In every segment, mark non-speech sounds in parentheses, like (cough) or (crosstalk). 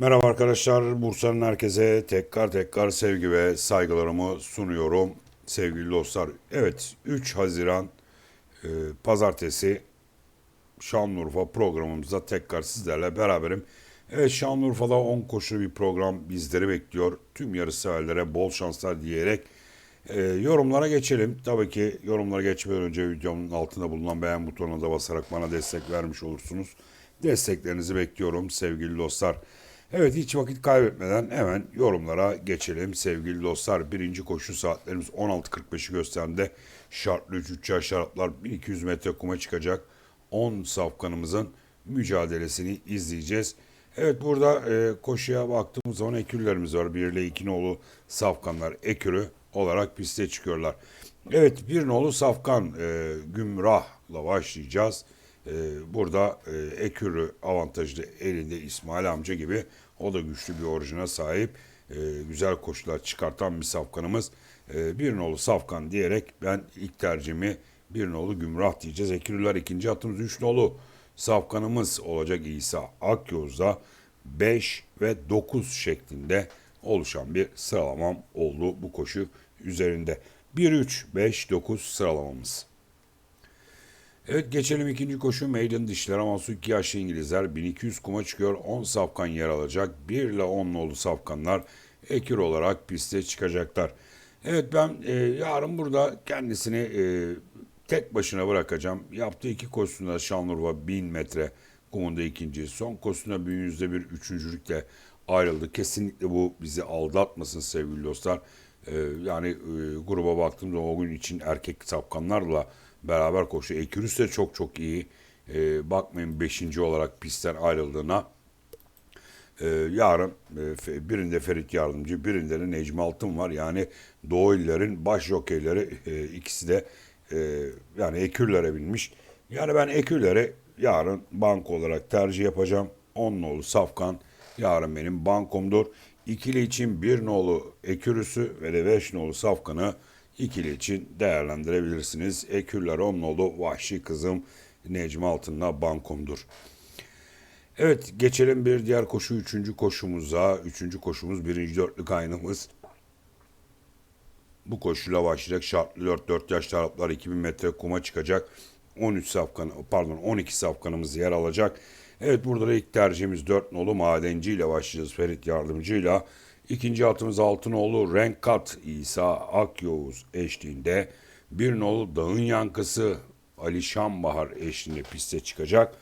Merhaba arkadaşlar, Bursa'nın herkese tekrar tekrar sevgi ve saygılarımı sunuyorum sevgili dostlar. Evet, 3 Haziran e, Pazartesi Şanlıurfa programımızda tekrar sizlerle beraberim. Evet, Şanlıurfa'da 10 koşulu bir program bizleri bekliyor. Tüm yarış severlere bol şanslar diyerek e, yorumlara geçelim. Tabii ki yorumlara geçmeden önce videomun altında bulunan beğen butonuna da basarak bana destek vermiş olursunuz. Desteklerinizi bekliyorum sevgili dostlar. Evet hiç vakit kaybetmeden hemen yorumlara geçelim sevgili dostlar. Birinci koşu saatlerimiz 16.45'i gösterdi. Şartlı 3 3 yaş şartlar 1200 metre kuma çıkacak. 10 safkanımızın mücadelesini izleyeceğiz. Evet burada e, koşuya baktığımız zaman ekürlerimiz var. 1 ile 2 nolu safkanlar ekürü olarak piste çıkıyorlar. Evet bir nolu safkan e, Gümrah'la başlayacağız. E, burada e, ekürü avantajlı elinde İsmail amca gibi o da güçlü bir orijine sahip. E, güzel koşular çıkartan bir safkanımız. E, bir nolu safkan diyerek ben ilk tercihimi bir nolu Gümrah diyeceğiz. Ekürüler ikinci atımız üç nolu safkanımız olacak İsa Akyoz'da 5 ve 9 şeklinde oluşan bir sıralamam oldu bu koşu üzerinde. 1-3-5-9 sıralamamız. Evet geçelim ikinci koşu Maiden dişler ama su 2 yaşlı İngilizler 1200 kuma çıkıyor 10 safkan yer alacak 1 ile 10 nolu safkanlar ekür olarak piste çıkacaklar. Evet ben e, yarın burada kendisini e, tek başına bırakacağım. Yaptığı iki koşusunda Şanlıurfa 1000 metre kumunda ikinci. Son koşusunda bir yüzde bir üçüncülükle ayrıldı. Kesinlikle bu bizi aldatmasın sevgili dostlar. E, yani e, gruba baktığımda o gün için erkek safkanlarla beraber koşu. Ekürüs de çok çok iyi. E, bakmayın 5. olarak pistten ayrıldığına. E, yarın e, birinde Ferit Yardımcı, birinde de Necmi Altın var. Yani Doğu illerin baş jokeyleri e, ikisi de e, yani ekürlere binmiş. Yani ben ekürlere yarın banko olarak tercih yapacağım. 10 nolu Safkan yarın benim bankomdur. İkili için bir nolu ekürüsü ve de 5 nolu Safkan'ı ikili için değerlendirebilirsiniz. Ekürler 10 nolu Vahşi Kızım Necmi Altın'la bankomdur. Evet geçelim bir diğer koşu üçüncü koşumuza. Üçüncü koşumuz birinci dörtlük aynımız. Bu koşuyla başlayacak şartlı 4-4 yaş taraflar 2000 metre kuma çıkacak. 13 safkan pardon 12 safkanımız yer alacak. Evet burada da ilk tercihimiz 4 nolu madenci ile başlayacağız Ferit yardımcıyla. İkinci atımız Altınoğlu Renkat İsa Akyavuz eşliğinde. Bir nolu Dağın Yankısı Ali Şambahar eşliğinde piste çıkacak.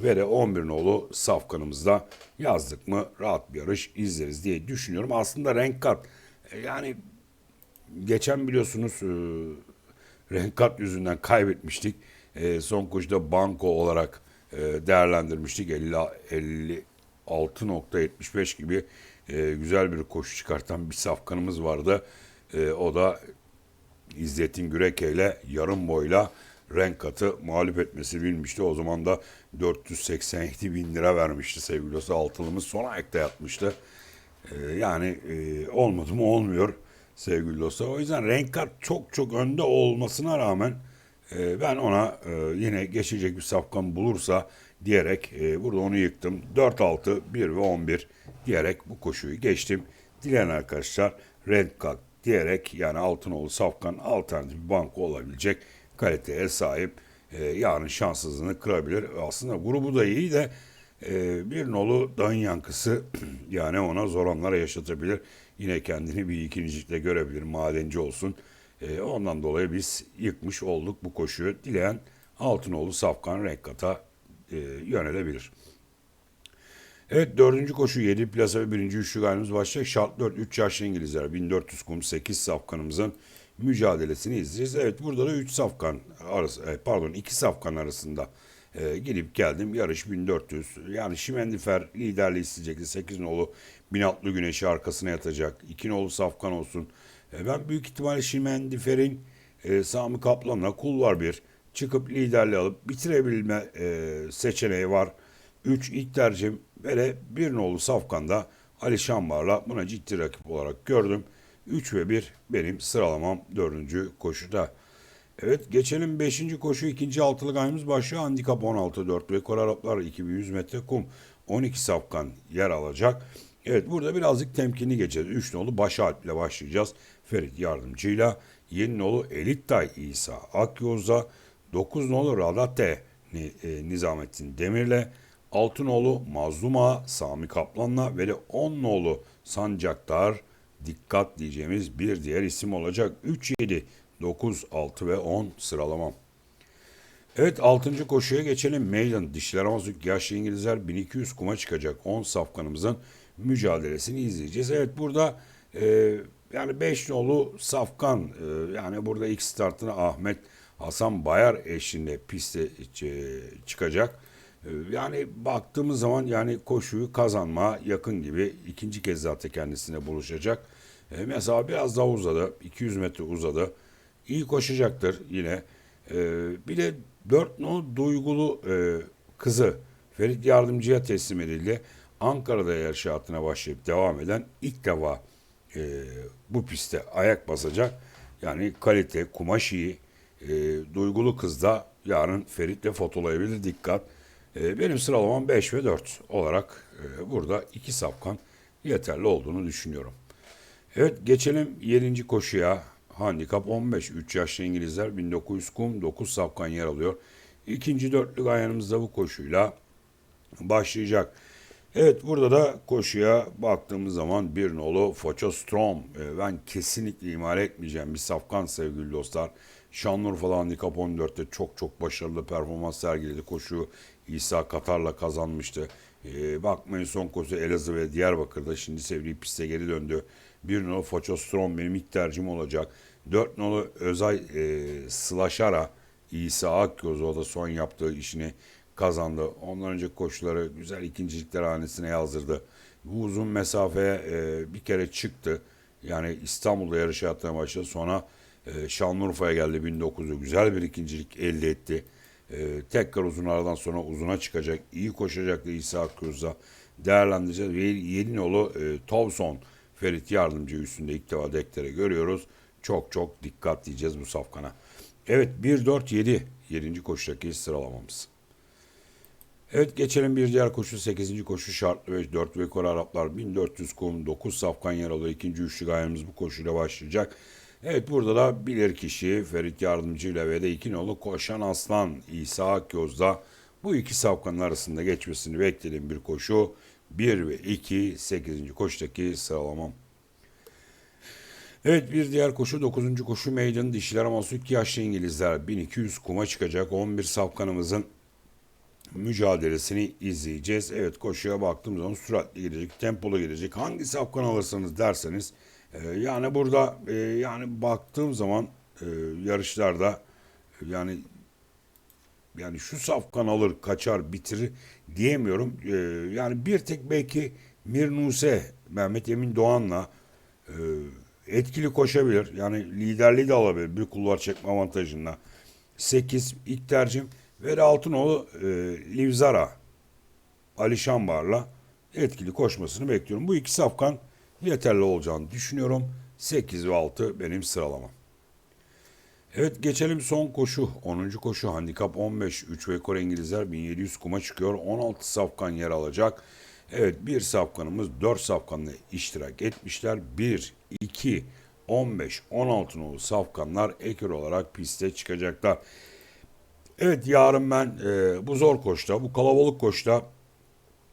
Ve de 11 nolu Safkan'ımızda yazdık mı rahat bir yarış izleriz diye düşünüyorum. Aslında Renkat e, yani geçen biliyorsunuz e, Renkat yüzünden kaybetmiştik. E, son koşuda banko olarak değerlendirmiştik. 50 56.75 gibi e, güzel bir koşu çıkartan bir safkanımız vardı. E, o da İzzettin Güreke ile yarım boyla renk katı mağlup etmesi bilmişti. O zaman da 487 bin lira vermişti sevgili dostlar. Altılımız son ayakta yatmıştı. E, yani e, olmadı mı olmuyor sevgili dostlar. O yüzden renk kat çok çok önde olmasına rağmen e, ben ona e, yine geçecek bir safkan bulursa diyerek e, burada onu yıktım. 4-6, 1 ve 11 diyerek bu koşuyu geçtim. Dileyen arkadaşlar Red Cut diyerek yani Altınoğlu Safkan alternatif bir banko olabilecek kaliteye sahip. E, yarın şanssızlığını kırabilir. Aslında grubu da iyi de bir nolu dağın yankısı (clears throat) yani ona zor anlara yaşatabilir. Yine kendini bir ikincilikle görebilir. Madenci olsun. E, ondan dolayı biz yıkmış olduk bu koşuyu. Dileyen Altınoğlu Safkan Rekkat'a e, yönelebilir. Evet dördüncü koşu 7 plasa ve birinci üçlü gayrımız başlayacak. Şart 4 3 yaşlı İngilizler 1400 kum 8 safkanımızın mücadelesini izleyeceğiz. Evet burada da 3 safkan arası e, pardon 2 safkan arasında e, gidip geldim. Yarış 1400. Yani Şimendifer liderliği isteyecekti. 8 nolu 1006 güneşi arkasına yatacak. 2 nolu safkan olsun. E, ben büyük ihtimalle Şimendifer'in e, Sami Kaplan'la kul var bir çıkıp liderliği alıp bitirebilme e, seçeneği var. 3 ilk tercihim de bir nolu Safkan'da Ali Şambar'la buna ciddi rakip olarak gördüm. 3 ve 1 benim sıralamam 4. koşuda. Evet geçelim 5. koşu 2. altılı gayemiz başlıyor. Handikap 16-4 ve Araplar 2100 metre kum. 12 safkan yer alacak. Evet burada birazcık temkinli geçeceğiz. 3 nolu Başalp ile başlayacağız. Ferit Yardımcı'yla. 7 nolu Elittay İsa Akyoz'da. 9 nolu Radate e, Nizamettin Demir'le. 6 nolu Mazluma Sami Kaplan'la ve de 10 nolu Sancaktar dikkat diyeceğimiz bir diğer isim olacak. 3, 7, 9, 6 ve 10 sıralamam. Evet 6. koşuya geçelim. Meydan dişler Amazuk yaşlı İngilizler 1200 kuma çıkacak 10 safkanımızın mücadelesini izleyeceğiz. Evet burada e, yani 5 nolu safkan e, yani burada ilk startını Ahmet Hasan Bayar eşliğinde piste e, çıkacak. E, yani baktığımız zaman yani koşuyu kazanma yakın gibi ikinci kez zaten kendisine buluşacak. E, mesela biraz daha uzadı. 200 metre uzadı. İyi koşacaktır yine. E, bir de 4 no duygulu e, kızı Ferit Yardımcı'ya teslim edildi. Ankara'da yarış hayatına başlayıp devam eden ilk defa e, bu pistte ayak basacak. Yani kalite, kumaş iyi. E, duygulu kız da yarın Ferit'le fotolayabilir. Dikkat. E, benim sıralamam 5 ve 4 olarak e, burada iki safkan yeterli olduğunu düşünüyorum. Evet geçelim 7. koşuya. Handikap 15. 3 yaşlı İngilizler 1900 kum 9 safkan yer alıyor. İkinci dörtlük ayağımızda bu koşuyla başlayacak. Evet burada da koşuya baktığımız zaman bir nolu Foça Strom. Ee, ben kesinlikle imal etmeyeceğim bir safkan sevgili dostlar. Şanlıurfa Handikap 14'te çok çok başarılı performans sergiledi. Koşu İsa Katar'la kazanmıştı. Ee, bakmayın son koşu Elazığ ve Diyarbakır'da şimdi sevdiği piste geri döndü. Bir nolu Foça Strom benim ilk tercihim olacak. Dört nolu Özay e, Slaşara İsa Akgöz o da son yaptığı işini kazandı. Ondan önce koşuları güzel ikincilikler hanesine yazdırdı. Bu uzun mesafeye e, bir kere çıktı. Yani İstanbul'da yarış yapmaya başladı. Sonra e, Şanlıurfa'ya geldi 1900'ü. Güzel bir ikincilik elde etti. E, tekrar uzun aradan sonra uzuna çıkacak. İyi koşacaktı İsa Akgöz'da. Değerlendireceğiz. Ve Yedinoğlu e, Towson Ferit Yardımcı üstünde ilk defa dektere görüyoruz. Çok çok dikkat diyeceğiz bu safkana. Evet 1-4-7 7. koşudaki sıralamamız. Evet geçelim bir diğer koşu 8. koşu şartlı ve 4 ve Kore Araplar 1400 kum 9 safkan yer alıyor. İkinci üçlü gayemiz bu koşuyla başlayacak. Evet burada da bilir kişi Ferit Yardımcı ile ve de iki nolu koşan aslan İsa Akyoz'da bu iki safkanın arasında geçmesini beklediğim bir koşu. 1 ve 2 8. koşudaki sıralamam. Evet bir diğer koşu 9. koşu meydan dişiler ama iki yaşlı İngilizler 1200 kuma çıkacak 11 safkanımızın mücadelesini izleyeceğiz. Evet koşuya baktığım zaman süratli gidecek, tempolu gidecek. Hangi safkan alırsanız derseniz e, yani burada e, yani baktığım zaman e, yarışlarda e, yani yani şu safkan alır, kaçar, bitirir diyemiyorum. E, yani bir tek belki Mirnuse, Mehmet Emin Doğan'la e, etkili koşabilir. Yani liderliği de alabilir bir kulvar çekme avantajında. 8 ilk tercihim. Ve de Altınoğlu e, Livzara Ali Şambar'la etkili koşmasını bekliyorum. Bu iki safkan yeterli olacağını düşünüyorum. 8 ve 6 benim sıralamam. Evet geçelim son koşu. 10. koşu handikap 15. 3 ve Kore İngilizler 1700 kuma çıkıyor. 16 safkan yer alacak. Evet bir safkanımız 4 safkanla iştirak etmişler. 1, 2, 15, 16 nolu safkanlar ekür olarak piste çıkacaklar. Evet yarın ben e, bu zor koşta, bu kalabalık koşta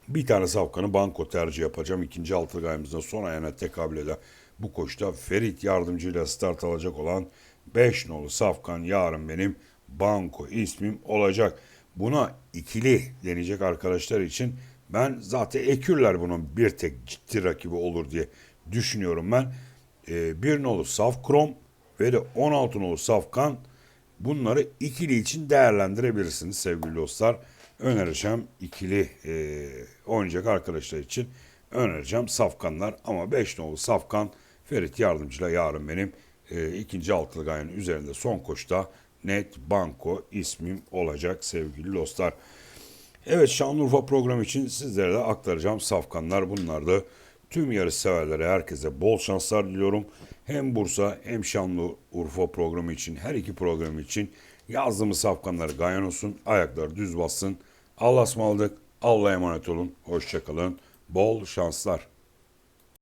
bir tane safkanı banko tercih yapacağım. İkinci gayemizde son ayağına tekabül eden bu koşta Ferit yardımcıyla start alacak olan 5 nolu safkan yarın benim banko ismim olacak. Buna ikili deneyecek arkadaşlar için ben zaten ekürler bunun bir tek ciddi rakibi olur diye düşünüyorum ben. E, bir nolu saf krom ve de 16 nolu safkan Bunları ikili için değerlendirebilirsiniz sevgili dostlar. Önereceğim ikili e, oynayacak arkadaşlar için önereceğim safkanlar ama 5 nolu safkan Ferit Yardımcı'yla yarın benim e, ikinci altılı gayenin üzerinde son koşta net banko ismim olacak sevgili dostlar. Evet Şanlıurfa programı için sizlere de aktaracağım safkanlar bunlardı. Tüm yarış severlere herkese bol şanslar diliyorum. Hem Bursa hem Şanlıurfa programı için her iki program için yazdığımız safkanları gayan olsun. Ayakları düz bassın. Allah'a ısmarladık. Allah'a emanet olun. Hoşçakalın. Bol şanslar.